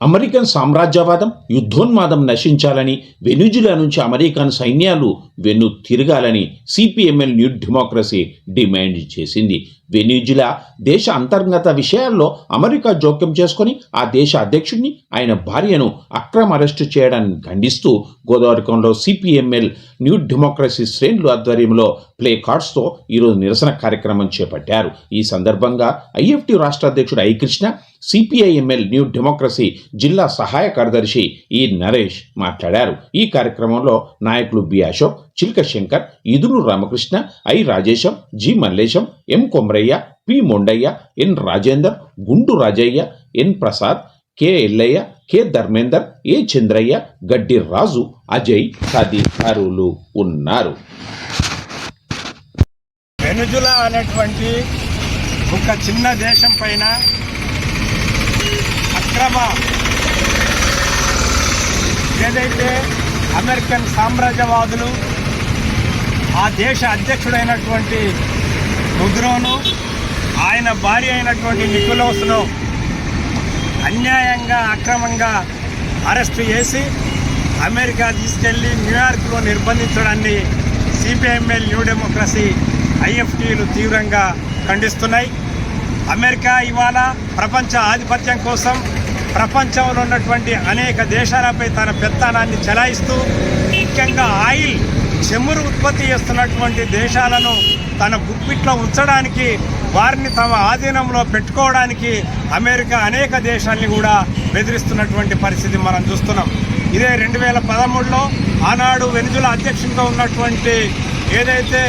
American సామ్రాజ్యవాదం యుద్ధోన్మాదం నశించాలని Venezuela నుంచి అమెరికన్ సైన్యాలు వెన్ను తిరగాలని సిపిఎంఎల్ న్యూ డెమోక్రసీ డిమాండ్ చేసింది. వెనిజులా దేశ అంతర్గత విషయాల్లో అమెరికా జోక్యం చేసుకొని ఆ దేశ అధ్యక్షుడిని ఆయన భార్యను అక్రమ అరెస్టు చేయడాన్ని ఖండిస్తూ గోదావరికంలో సిపిఎంఎల్ న్యూ డెమోక్రసీ శ్రేణులు ఆధ్వర్యంలో ప్లే కార్డ్స్తో ఈరోజు నిరసన కార్యక్రమం చేపట్టారు. ఈ సందర్భంగా ఐఎఫ్టి రాష్ట్ర అధ్యక్షుడు I Krishna CPIML New Democracy జిల్లా సహాయ కార్యదర్శి ఈ నరేష్ మాట్లాడారు. ఈ కార్యక్రమంలో నాయకులు B Ashok Chilka Shankar Iduru Ramakrishna I Rajesham G Mallesham M Komaraiah P Mondaiah N Rajender Gundu Rajaiah N Prasad K Ellaiah K Dharmender A Chandraiah Gaddi Raju Ajay తదితరులు ఉన్నారు. వెనుజులా అనేటువంటి ఒక చిన్న దేశం పైన అక్రమ ఏదైతే అమెరికన్ సామ్రాజ్యవాదులు ఆ దేశ అధ్యక్షుడైనటువంటి రుద్రోను ఆయన భార్య అయినటువంటి నికులోస్ను అన్యాయంగా అక్రమంగా అరెస్టు చేసి అమెరికా తీసుకెళ్ళి న్యూయార్క్లో నిర్బంధించడాన్ని సిపిఎంఎల్ న్యూ డెమోక్రసీ ఐఎఫ్టీలు తీవ్రంగా ఖండిస్తున్నాయి. అమెరికా ఇవాళ ప్రపంచ ఆధిపత్యం కోసం ప్రపంచంలో ఉన్నటువంటి అనేక దేశాలపై తన పెత్తనాన్ని చెలాయిస్తూ ముఖ్యంగా ఆయిల్ చెమురు ఉత్పత్తి చేస్తున్నటువంటి దేశాలను తన గుప్పిట్లో ఉంచడానికి వారిని తమ ఆధీనంలో పెట్టుకోవడానికి అమెరికా అనేక దేశాల్ని కూడా బెదిరిస్తున్నటువంటి పరిస్థితి మనం చూస్తున్నాం. ఇదే రెండు వేల పదమూడులో ఆనాడు వెనుజుల అధ్యక్షునిగా ఉన్నటువంటి ఏదైతే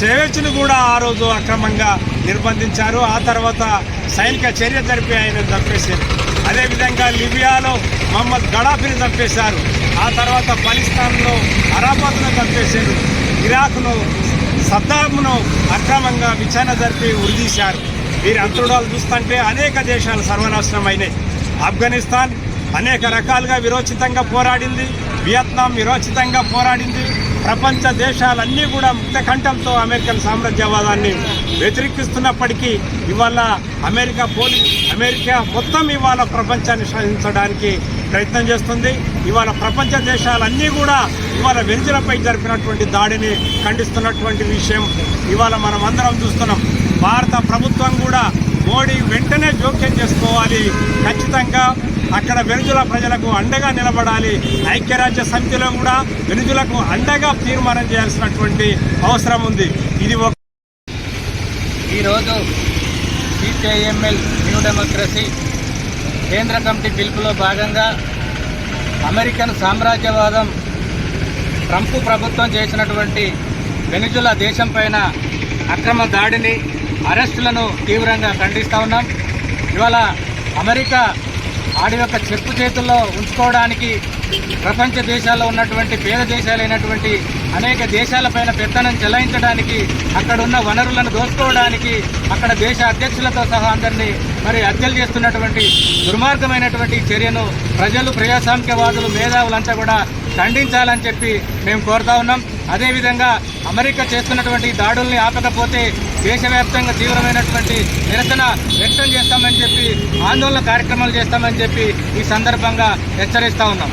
చేవేచ్ను కూడా ఆ రోజు అక్రమంగా నిర్బంధించారు ఆ తర్వాత సైనిక చర్య జరిపి ఆయన చంపేశారు. అదేవిధంగా లిబియాలో మహమ్మద్ గడాఫీని చంపేశారు. ఆ తర్వాత పాకిస్తాన్లో అరాబాద్ను చంపేశారు. ఇరాక్ను సద్దాంను అక్రమంగా విచారణ జరిపి ఉరిదీశారు వీరి అంతరుడాలు చూస్తుంటే అనేక దేశాలు సర్వనాశనం అయినాయి ఆఫ్ఘనిస్తాన్ అనేక రకాలుగా విరోచితంగా పోరాడింది. వియత్నాం విరోచితంగా పోరాడింది. ప్రపంచ దేశాలన్నీ కూడా ముక్తకంఠంతో అమెరికన్ సామ్రాజ్యవాదాన్ని వ్యతిరేకిస్తున్నప్పటికీ ఇవాళ అమెరికా పోలీ అమెరికా మొత్తం ఇవాళ ప్రపంచాన్ని సాధించడానికి ప్రయత్నం చేస్తుంది. ఇవాళ ప్రపంచ దేశాలన్నీ కూడా ఇవాళ వెనుజులపై జరిపినటువంటి దాడిని ఖండిస్తున్నటువంటి విషయం ఇవాళ మనం అందరం చూస్తున్నాం. భారత ప్రభుత్వం కూడా మోడీ వెంటనే జోక్యం చేసుకోవాలి. ఖచ్చితంగా అక్కడ వెనుజుల ప్రజలకు అండగా నిలబడాలి. ఐక్యరాజ్య సమితిలో కూడా వెనుజులకు అండగా తీర్మానం చేయాల్సినటువంటి అవసరం ఉంది. ఇది ఒక ఈరోజు సిపిఐఎంఎల్ న్యూ డెమోక్రసీ కేంద్ర కమిటీ పిలుపులో భాగంగా అమెరికన్ సామ్రాజ్యవాదం ట్రంప్ ప్రభుత్వం చేసినటువంటి వెనుజులా దేశం పైన అక్రమ దాడిని అరెస్టులను తీవ్రంగా ఖండిస్తూ ఉన్నాం. ఇవాళ అమెరికా ఆడి యొక్క చెప్పు చేతుల్లో ఉంచుకోవడానికి ప్రపంచ దేశాల్లో ఉన్నటువంటి పేద దేశాలైనటువంటి అనేక దేశాలపైన పెత్తనం చెలాయించడానికి అక్కడ ఉన్న వనరులను దోచుకోవడానికి అక్కడ దేశ అధ్యక్షులతో సహా అందరినీ మరి హత్యలు చేస్తున్నటువంటి దుర్మార్గమైనటువంటి చర్యను ప్రజలు ప్రజాస్వామ్యవాదులు మేధావులంతా కూడా ఖండించాలని చెప్పి మేము కోరుతా ఉన్నాం. అదేవిధంగా అమెరికా చేస్తున్నటువంటి దాడుల్ని ఆపకపోతే దేశవ్యాప్తంగా తీవ్రమైనటువంటి నిరసన వ్యక్తం చేస్తామని చెప్పి ఆందోళన కార్యక్రమాలు చేస్తామని చెప్పి ఈ సందర్భంగా హెచ్చరిస్తా ఉన్నాం.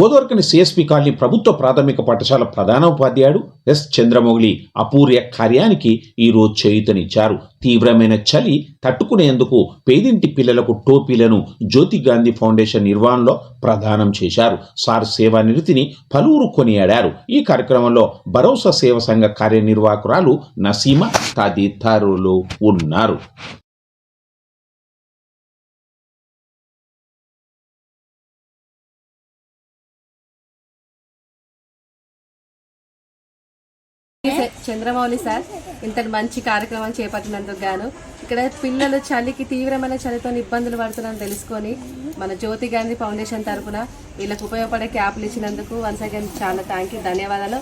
Godavarikhani CSP colony ప్రభుత్వ ప్రాథమిక పాఠశాల ప్రధానోపాధ్యాయుడు ఎస్ చంద్రమౌళి అపూర్య కార్యానికి ఈరోజు చేయుతనిచ్చారు. తీవ్రమైన చలి తట్టుకునేందుకు పేదింటి పిల్లలకు టోపీలను జ్యోతి గాంధీ ఫౌండేషన్ నిర్వహణలో ప్రదానం చేశారు. సార్ సేవా నిరతిని పలువురు కొనియాడారు. ఈ కార్యక్రమంలో భరోసా సేవ సంఘ కార్యనిర్వాహకురాలు నసీమ తదితరులు ఉన్నారు. చంద్రమౌళి సార్ ఇంతటి మంచి కార్యక్రమం చేపట్టినందుకు గాను ఇక్కడ పిల్లలు చలికి తీవ్రమైన చలితో ఇబ్బందులు పడుతున్నారని తెలుసుకొని మన జ్యోతి గాంధీ ఫౌండేషన్ తరఫున వీళ్ళకి ఉపయోగపడే క్యాప్లు ఇచ్చినందుకు వన్స్ అగైన్ చాలా థ్యాంక్ యూ ధన్యవాదాలు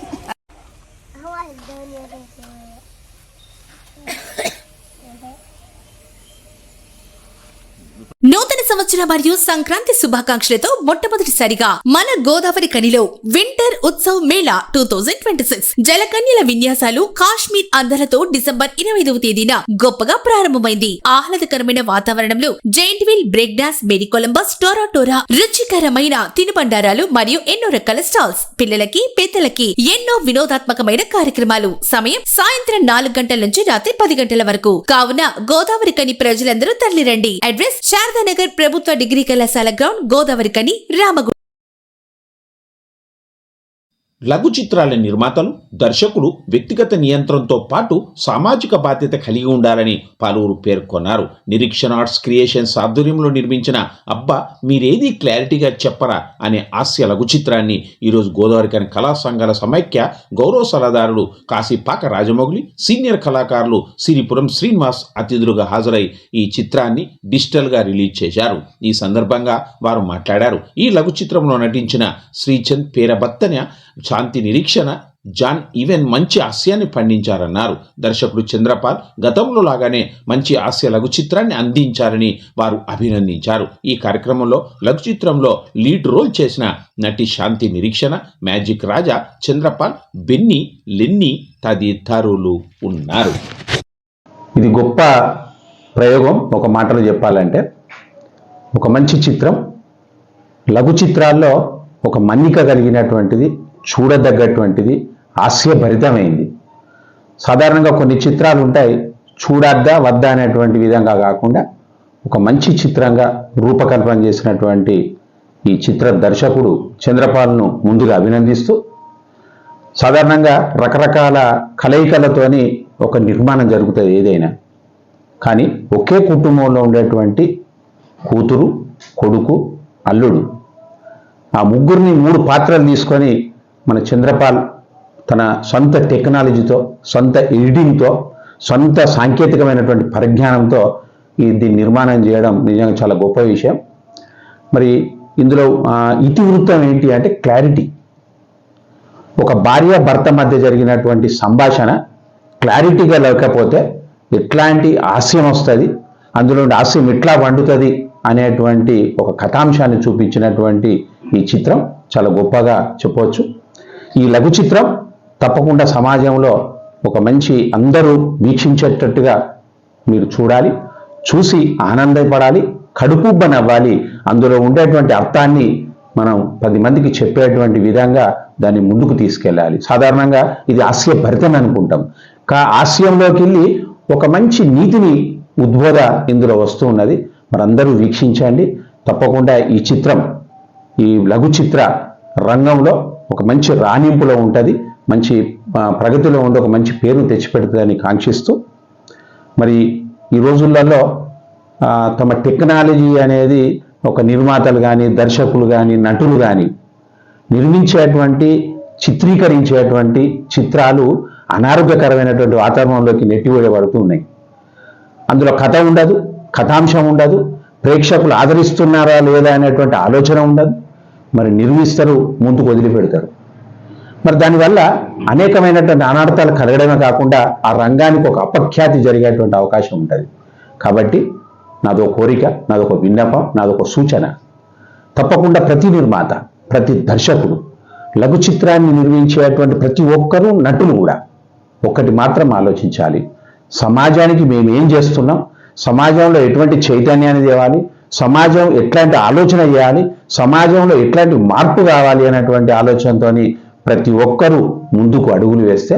నూతన సంవత్సర మరియు సంక్రాంతి శుభాకాంక్షలతో మొట్టమొదటిసారిగా మన Godavari కనిలో winter Utsav Mela two thousand twenty six జలకన్యల విన్యాసాలు కాశ్మీర్ అందలతో డిసెంబర్ ఇరవై ఐదవ తేదీన గొప్పగా ప్రారంభమైంది. ఆహ్లాదకరమైన వాతావరణంలో giant wheel break dance merry Columbus Torah రుచికరమైన తినుబండారాలు మరియు ఎన్నో రకాల స్టాల్స్. పిల్లలకి పెద్దలకి ఎన్నో వినోదాత్మకమైన కార్యక్రమాలు. సమయం సాయంత్రం నాలుగు గంటల నుంచి రాత్రి పది గంటల వరకు. కావున గోదావరి కని ప్రజలందరూ తరలిరండి. అడ్రస్ శారదానగర్ ప్రభుత్వ డిగ్రీ కళాశాల గ్రౌండ్ గోదావరి కని రామగుండం. లఘు చిత్రాల నిర్మాతలు దర్శకులు వ్యక్తిగత నియంత్రణతో పాటు సామాజిక బాధ్యత కలిగి ఉండాలని పలువురు పేర్కొన్నారు. నిరీక్షణ ఆర్ట్స్ క్రియేషన్స్ ఆధ్వర్యంలో నిర్మించిన అబ్బా మీరేది క్లారిటీగా చెప్పరా అనే హాస్య లఘు చిత్రాన్ని ఈరోజు గోదావరికని కళా సంఘాల సమైక్య గౌరవ సలహాదారులు కాశీపాక రాజమౌళి సీనియర్ కళాకారులు సిరిపురం శ్రీనివాస్ అతిథులుగా హాజరై ఈ చిత్రాన్ని డిజిటల్గా రిలీజ్ చేశారు. ఈ సందర్భంగా వారు మాట్లాడారు. ఈ లఘు చిత్రంలో నటించిన శ్రీచంద్ పేరబత్తన శాంతి నిరీక్షణ జాన్ ఈవెన్ మంచి హాస్యాన్ని పండించారన్నారు. దర్శకుడు చంద్రపాల్ గతంలో లాగానే మంచి హాస్య లఘు చిత్రాన్ని అందించారని వారు అభినందించారు. ఈ కార్యక్రమంలో లఘు చిత్రంలో లీడ్ రోల్ చేసిన నటి Shanti Nireekshana magic Raja Chandrapal Benny Lenny తదితరులు ఉన్నారు. ఇది గొప్ప ప్రయోగం. ఒక మాటలో చెప్పాలంటే ఒక మంచి చిత్రం. లఘు చిత్రాల్లో ఒక మన్నిక కలిగినటువంటిది. చూడదగ్గటువంటిది హాస్యభరితమైంది. సాధారణంగా కొన్ని చిత్రాలు ఉంటాయి చూడద్దా వద్దా అనేటువంటి విధంగా కాకుండా ఒక మంచి చిత్రంగా రూపకల్పన చేసినటువంటి ఈ చిత్ర దర్శకుడు చంద్రపాల్ను ముందుగా అభినందిస్తూ సాధారణంగా రకరకాల కలయికలతోని ఒక నిర్మాణం జరుగుతుంది ఏదైనా. కానీ ఒకే కుటుంబంలో ఉండేటువంటి కూతురు కొడుకు అల్లుడు ఆ ముగ్గురిని మూడు పాత్రలు తీసుకొని మన చంద్రపాల్ తన సొంత టెక్నాలజీతో సొంత ఎడిటింగ్తో సొంత సాంకేతికమైనటువంటి పరిజ్ఞానంతో ఈ దీన్ని నిర్మాణం చేయడం నిజంగా చాలా గొప్ప విషయం. మరి ఇందులో ఇతివృత్తం ఏంటి అంటే క్లారిటీ. ఒక భార్య భర్త మధ్య జరిగినటువంటి సంభాషణ క్లారిటీగా లేకపోతే ఎట్లాంటి హాస్యం వస్తుంది అందులో హాస్యం ఎట్లా వండుతుంది అనేటువంటి ఒక కథాంశాన్ని చూపించినటువంటి ఈ చిత్రం చాలా గొప్పగా చెప్పవచ్చు. ఈ లఘు చిత్రం తప్పకుండా సమాజంలో ఒక మంచి అందరూ వీక్షించేటట్టుగా మీరు చూడాలి చూసి ఆనందపడాలి కడుపుబ్బ నవ్వాలి అందులో ఉండేటువంటి అర్థాన్ని మనం పది మందికి చెప్పేటువంటి విధంగా దాన్ని ముందుకు తీసుకెళ్ళాలి. సాధారణంగా ఇది హాస్యభరితం అనుకుంటాం. కా హాస్యంలోకి వెళ్ళి ఒక మంచి నీతిని ఉద్బోధ ఇందులో వస్తూ ఉన్నది. మరందరూ వీక్షించండి. తప్పకుండా ఈ చిత్రం ఈ లఘు చిత్ర రంగంలో ఒక మంచి రాణింపులో ఉంటుంది మంచి ప్రగతిలో ఉండి ఒక మంచి పేరు తెచ్చిపెడుతుందని కాంక్షిస్తూ మరి ఈ రోజులలో తమ టెక్నాలజీ అనేది ఒక నిర్మాతలు కానీ దర్శకులు కానీ నటులు కానీ నిర్మించేటువంటి చిత్రీకరించేటువంటి చిత్రాలు అనారోగ్యకరమైనటువంటి వాతావరణంలోకి నెట్టివేయబడుతూ ఉన్నాయి. అందులో కథ ఉండదు కథాంశం ఉండదు ప్రేక్షకులు ఆదరిస్తున్నారా లేదా అనేటువంటి ఆలోచన ఉండదు. మరి నిర్మిస్తారు ముందుకు వదిలిపెడతారు. మరి దానివల్ల అనేకమైనటువంటి అనార్థాలు కలగడమే కాకుండా ఆ రంగానికి ఒక అపఖ్యాతి జరిగేటువంటి అవకాశం ఉంటుంది. కాబట్టి నాదో కోరిక నాదొక విన్నపం నాదొక సూచన. తప్పకుండా ప్రతి నిర్మాత ప్రతి దర్శకుడు లఘు చిత్రాన్ని నిర్మించేటువంటి ప్రతి ఒక్కరూ నటులు కూడా ఒక్కటి మాత్రం ఆలోచించాలి. సమాజానికి మేమేం చేస్తున్నాం? సమాజంలో ఎటువంటి చైతన్యాన్ని తేవాలి? సమాజం ఎట్లాంటి ఆలోచన చేయాలి సమాజంలో ఎట్లాంటి మార్పు కావాలి అనేటువంటి ఆలోచనతోని ప్రతి ఒక్కరూ ముందుకు అడుగులు వేస్తే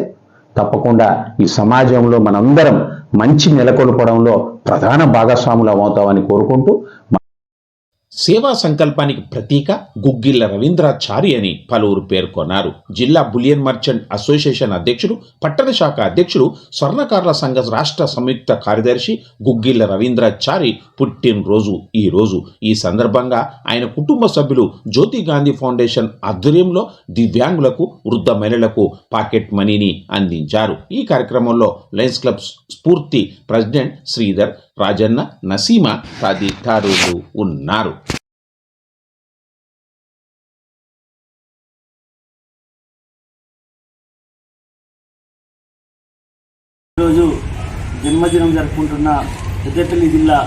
తప్పకుండా ఈ సమాజంలో మనందరం మంచి నెలకొల్పడంలో ప్రధాన భాగస్వాములు అవుతామని కోరుకుంటూ సేవా సంకల్పానికి ప్రతీక గుగ్గిళ్ళ రవీంద్రాచారి అని పలువురు పేర్కొన్నారు. జిల్లా బులియన్ మర్చెంట్ అసోసియేషన్ అధ్యక్షుడు పట్టణ శాఖ అధ్యక్షుడు స్వర్ణకారుల సంఘ రాష్ట్ర సంయుక్త కార్యదర్శి గుగ్గిళ్ళ రవీంద్రాచారి పుట్టినరోజు ఈ రోజు. ఈ సందర్భంగా ఆయన కుటుంబ సభ్యులు జ్యోతి గాంధీ ఫౌండేషన్ ఆధ్వర్యంలో దివ్యాంగులకు వృద్ధ మహిళలకు పాకెట్ మనీని అందించారు. ఈ కార్యక్రమంలో Lions club Spoorthi president Sridhar Rajanna Naseema తదితరులు ఉన్నారు. ఈరోజు జన్మదినం జరుపుకుంటున్న పెద్దపల్లి జిల్లా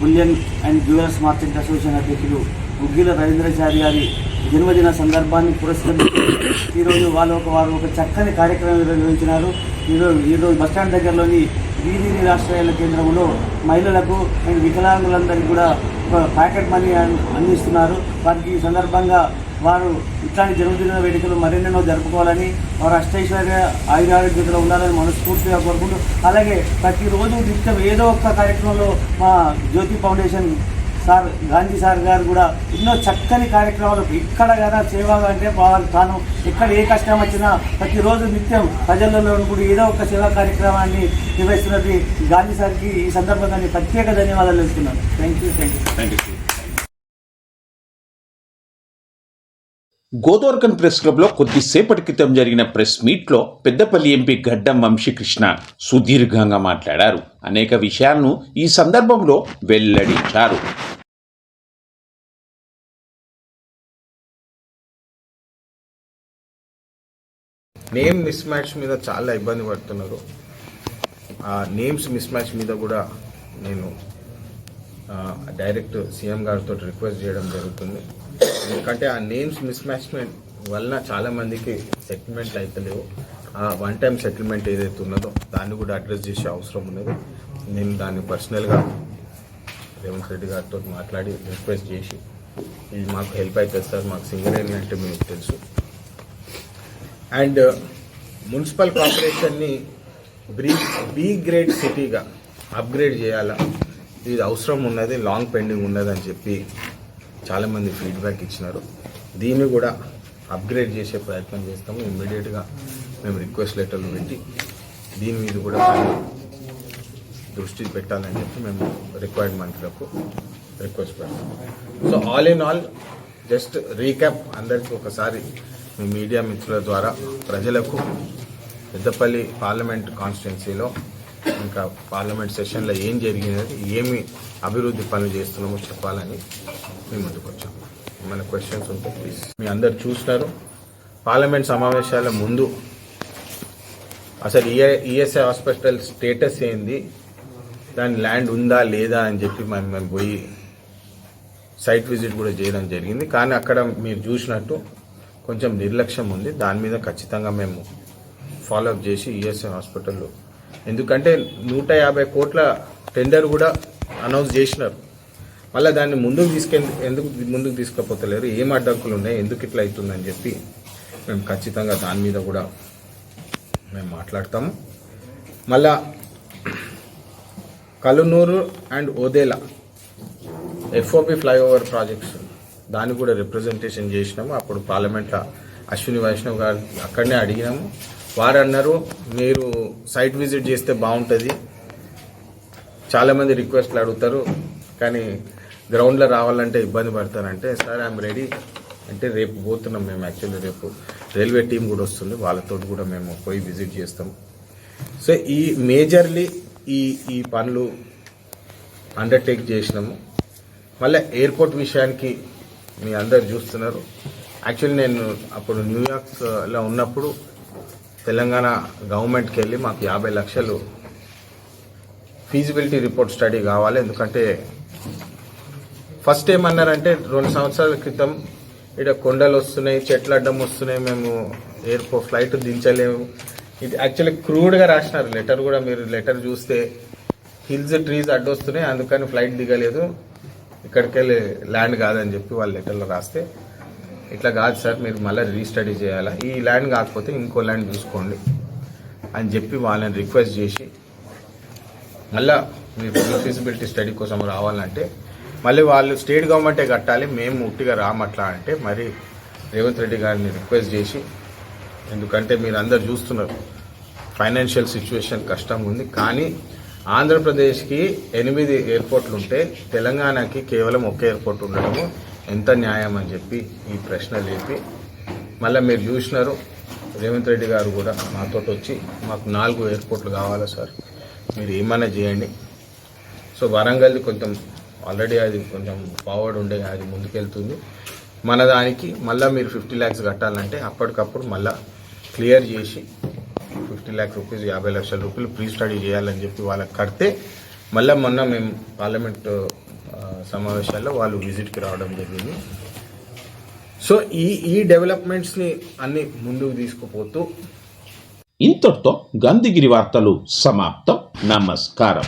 bullion and jewellers market association అధ్యక్షులు గుగ్గిల రవీంద్రచారి గారి జన్మదిన సందర్భాన్ని పురస్కరించి ఈరోజు వాళ్ళు ఒక వారు ఒక చక్కని కార్యక్రమం నిర్వహించినారు. ఈరోజు ఈరోజు బస్టాండ్ దగ్గరలోని వీధి రాష్ట్రాల కేంద్రంలో మహిళలకు అండ్ వికలాంగులందరికీ కూడా ఒక ప్యాకెట్ మనీ అందిస్తున్నారు. వారికి ఈ సందర్భంగా వారు ఇట్లాంటి జన్మదిన వేడుకలు మరెన్నెన్నో జరుపుకోవాలని వారు అష్టైశ్వర్య ఆయురారోగ్యతలో ఉండాలని మనస్ఫూర్తిగా కోరుకుంటూ అలాగే ప్రతిరోజు నిత్యం ఏదో ఒక కార్యక్రమంలో మా Jyothi foundation sir Gandhi sir గారు కూడా ఎన్నో చక్కని కార్యక్రమాలు ఇక్కడ కదా సేవ అంటే తాను ఎక్కడ ఏ కష్టం వచ్చినా ప్రతిరోజు నిత్యం ప్రజలలో కూడా ఏదో ఒక సేవా కార్యక్రమాన్ని నిర్వహిస్తున్నది గాంధీ సార్కి ఈ సందర్భంగా ప్రత్యేక ధన్యవాదాలు తెలుస్తున్నాను thank you thank you Godavarikhani press క్లబ్లో కొద్దిసేపటి క్రితం జరిగిన ప్రెస్ మీట్లో పెద్దపల్లి ఎంపీ గడ్డం వంశీకృష్ణ సుదీర్ఘంగా మాట్లాడారు. అనేక విషయాలను ఈ సందర్భంలో వెల్లడించారు. నేమ్ మిస్ మ్యాచ్ మీద చాలా ఇబ్బంది పడుతున్నారు. ఆ నేమ్స్ మిస్ మ్యాచ్ మీద కూడా నేను డైరెక్ట్ సీఎం గారితో రిక్వెస్ట్ చేయడం జరుగుతుంది. ఎందుకంటే ఆ నేమ్స్ మిస్ మ్యాచ్ వలన చాలా మందికి సెటిల్మెంట్ అవుతలేవు ఆ వన్ టైం సెటిల్మెంట్ ఏదైతే ఉన్నదో దాన్ని కూడా అడ్రస్ చేసే అవసరం ఉన్నది. నేను దాన్ని పర్సనల్గా రేవంత్ రెడ్డి గారితో మాట్లాడి రిక్వెస్ట్ చేసి ఇది మాకు హెల్ప్ అవుతుంది సార్ మాకు సింగర్ ఏంటంటే మీకు తెలుసు. అండ్ మున్సిపల్ కార్పొరేషన్ని బ్రీ బీ గ్రేడ్ సిటీగా అప్గ్రేడ్ చేయాలా? ఇది అవసరం ఉన్నది లాంగ్ పెండింగ్ ఉన్నది అని చెప్పి చాలామంది ఫీడ్బ్యాక్ ఇచ్చినారు. దీన్ని కూడా అప్గ్రేడ్ చేసే ప్రయత్నం చేస్తాము. ఇమ్మీడియట్గా మేము రిక్వెస్ట్ లెటర్లు పెట్టి దీని మీద కూడా దృష్టి పెట్టాలని చెప్పి మేము రిక్వైర్మెంట్లకు రిక్వెస్ట్ పెడతాం. So all in all just recap అందరికీ ఒకసారి మీ మీడియా మిత్రుల ద్వారా ప్రజలకు పెద్దపల్లి పార్లమెంట్ కాన్స్టిట్యున్సీలో ఇంకా పార్లమెంట్ సెషన్లో ఏం జరిగినది ఏమి అభివృద్ధి పనులు చేస్తున్నామో చెప్పాలని మేము ముందుకు వచ్చాం. ఏమైనా క్వశ్చన్స్ ఉంటే ప్లీజ్ మీ అందరు చూసినారు. పార్లమెంట్ సమావేశాల ముందు అసలు ఈఏ ఈఎస్ఐ హాస్పిటల్ స్టేటస్ ఏంది దాని ల్యాండ్ ఉందా లేదా అని చెప్పి మనం మేము పోయి సైట్ విజిట్ కూడా చేయడం జరిగింది. కానీ అక్కడ మీరు చూసినట్టు కొంచెం నిర్లక్ష్యం ఉంది. దాని మీద ఖచ్చితంగా మేము ఫాలోఅప్ చేసి ఈఎస్ఐ హాస్పిటల్లో. ఎందుకంటే నూట యాభై కోట్ల టెండర్ కూడా అనౌన్స్ చేసినారు. మళ్ళీ దాన్ని ముందుకు తీసుకెళ్ళి ఎందుకు ముందుకు తీసుకుపోతలేరు? ఏం అడ్డంకులు ఉన్నాయి? ఎందుకు ఇట్లా అవుతుందని చెప్పి మేము ఖచ్చితంగా దాని మీద కూడా మేము మాట్లాడతాము. మళ్ళా Kalunuru and Odela FOP flyover projects దాన్ని కూడా రిప్రజెంటేషన్ చేసినాము. అప్పుడు పార్లమెంట్లో అశ్విని వైష్ణవ్ గారు అక్కడనే అడిగినాము. వారు అన్నారు మీరు సైట్ విజిట్ చేస్తే బాగుంటుంది. చాలామంది రిక్వెస్ట్లు అడుగుతారు కానీ గ్రౌండ్లో రావాలంటే ఇబ్బంది పడతారంటే సార్ ఐఎమ్ రెడీ అంటే రేపు పోతున్నాం మేము యాక్చువల్లీ రేపు రైల్వే టీం కూడా వస్తుంది. వాళ్ళతో కూడా మేము పోయి విజిట్ చేస్తాం. సో ఈ మేజర్లీ ఈ ఈ పనులు అండర్టేక్ చేసినాము. మళ్ళీ ఎయిర్పోర్ట్ విషయానికి మీ అందరు చూస్తున్నారు. యాక్చువల్లీ నేను అప్పుడు న్యూయార్క్లో ఉన్నప్పుడు తెలంగాణ గవర్నమెంట్కి వెళ్ళి మాకు యాభై లక్షలు ఫీజిబిలిటీ రిపోర్ట్ స్టడీ కావాలి. ఎందుకంటే ఫస్ట్ ఏమన్నారంటే రెండు సంవత్సరాల క్రితం ఇక్కడ కొండలు వస్తున్నాయి చెట్లు అడ్డం వస్తున్నాయి మేము ఎయిర్పోర్ట్ ఫ్లైట్ దించలేము. ఇది యాక్చువల్లీ క్రూడ్గా రాసినారు. లెటర్ కూడా మీరు లెటర్ చూస్తే హిల్స్ ట్రీస్ అడ్డొస్తున్నాయి అందుకని ఫ్లైట్ దిగలేదు. ఇక్కడికి వెళ్ళి ల్యాండ్ కాదని చెప్పి వాళ్ళ లెటర్లో రాస్తే ఇట్లా కాదు సార్ మీరు మళ్ళీ రీస్టడీ చేయాలా? ఈ ల్యాండ్ కాకపోతే ఇంకో ల్యాండ్ చూసుకోండి అని చెప్పి వాళ్ళని రిక్వెస్ట్ చేసి మళ్ళా మీరు ఫీజిబిలిటీ స్టడీ కోసం రావాలంటే మళ్ళీ వాళ్ళు స్టేట్ గవర్నమెంటే కట్టాలి మేము ఉట్టిగా రామట్లా అంటే మరి రేవంత్ రెడ్డి గారిని రిక్వెస్ట్ చేసి ఎందుకంటే మీరు అందరు చూస్తున్నారు ఫైనాన్షియల్ సిచ్యువేషన్ కష్టంగా ఉంది కానీ ఆంధ్రప్రదేశ్కి ఎనిమిది ఎయిర్పోర్ట్లు ఉంటే తెలంగాణకి కేవలం ఒక ఎయిర్పోర్ట్ ఉండడము ఎంత న్యాయం అని చెప్పి ఈ ప్రశ్న లేపి మళ్ళీ మీరు చూసినారు రేవంత్ రెడ్డి గారు కూడా మాతో వచ్చి మాకు నాలుగు ఎయిర్పోర్ట్లు కావాలా సార్? మీరు ఏమైనా చేయండి. సో వరంగల్ది కొంచెం ఆల్రెడీ అది కొంచెం ఫార్వర్డ్ ఉండే అది ముందుకెళ్తుంది. మన దానికి మళ్ళీ మీరు ఫిఫ్టీ ల్యాక్స్ కట్టాలంటే అప్పటికప్పుడు మళ్ళీ క్లియర్ చేసి ఫిఫ్టీ ల్యాక్స్ రూపీస్ యాభై లక్షల రూపాయలు ప్రీ స్టడీ చేయాలని చెప్పి వాళ్ళకి కడితే మళ్ళీ మొన్న మేము పార్లమెంట్ సమావేశాల్లో వాళ్ళు విజిట్కి రావడం జరిగింది. సో ఈ ఈ డెవలప్మెంట్స్ని అన్ని ముందుకు తీసుకుపోతూ ఇంతటితో గాంధీగిరి వార్తలు సమాప్తం. నమస్కారం.